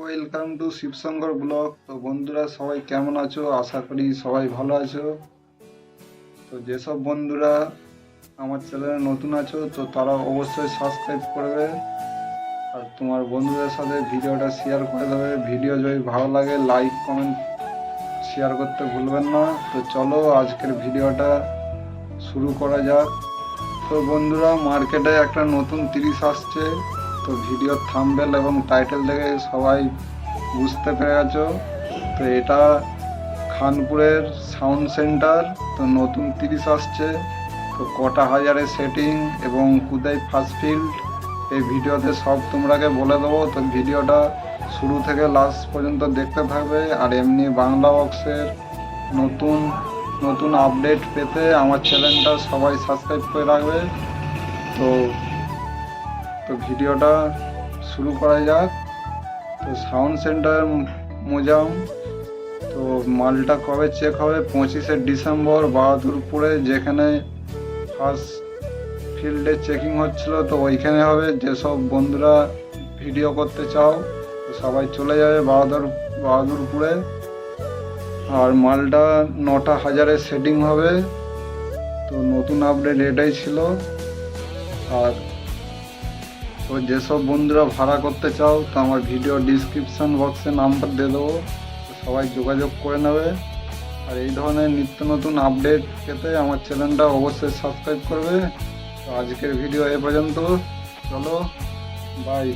Welcome to Shibshankar blog তো বন্ধুরা, সবাই কেমন আছো? আশা করি সবাই ভালো আছো। তো যেসব বন্ধুরা আমার চ্যানেলে নতুন আছো, তো তারা অবশ্যই সাবস্ক্রাইব করবে। আর তোমার বন্ধুদের সাথে ভিডিওটা শেয়ার করে দেবে। ভিডিও যদি ভালো লাগে লাইক কমেন্ট শেয়ার করতে ভুলবেন না। তো চলো আজকের ভিডিওটা শুরু করা যাক। তো বন্ধুরা মার্কেটে একটা নতুন তিরিশ আসছে। তো ভিডিওর থাম্বেল এবং টাইটেল দেখে সবাই বুঝতে পেরে গেছো। তো এটা খানপুরের সাউন্ড সেন্টার তো নতুন তিরিশ আসছে। তো কটা হাজারের সেটিং এবং কোথায় ফার্স্ট ফিল্ড এই ভিডিওতে সব তোমরাকে বলে দেবো। তো ভিডিওটা শুরু থেকে লাস্ট পর্যন্ত দেখতে থাকবে। আর এমনি বাংলা বক্সের নতুন নতুন আপডেট পেতে আমার চ্যানেলটা সবাই সাবস্ক্রাইব করে রাখবে। তো তো ভিডিওটা শুরু করা যাক। তো সাউন্ড সেন্টার মোজাম। তো মালটা কবে চেক হবে? পঁচিশে ডিসেম্বর বাহাদুরপুরে, যেখানে ফার্স্ট ফিল্ডে চেকিং হচ্ছিল, তো ওইখানে হবে। যেসব বন্ধুরা ভিডিও করতে চাও, তো সবাই চলে যাবে বাহাদুর, বাহাদুরপুরে। আর মালটা নটা হাজারের সেটিং হবে। তো নতুন আপডেট এটাই ছিল। আর তো যেসব বন্ধুরা ভাড়া করতে চাও, তো আমার ভিডিও ডিসক্রিপশন বক্সে নাম্বার দিয়ে দেবো। সবাই যোগাযোগ করে নেবে। আর এই ধরনের নিত্য নতুন আপডেট পেতে আমার চ্যানেলটা অবশ্যই সাবস্ক্রাইব করবে। তো আজকের ভিডিও এ পর্যন্ত। চলো বাই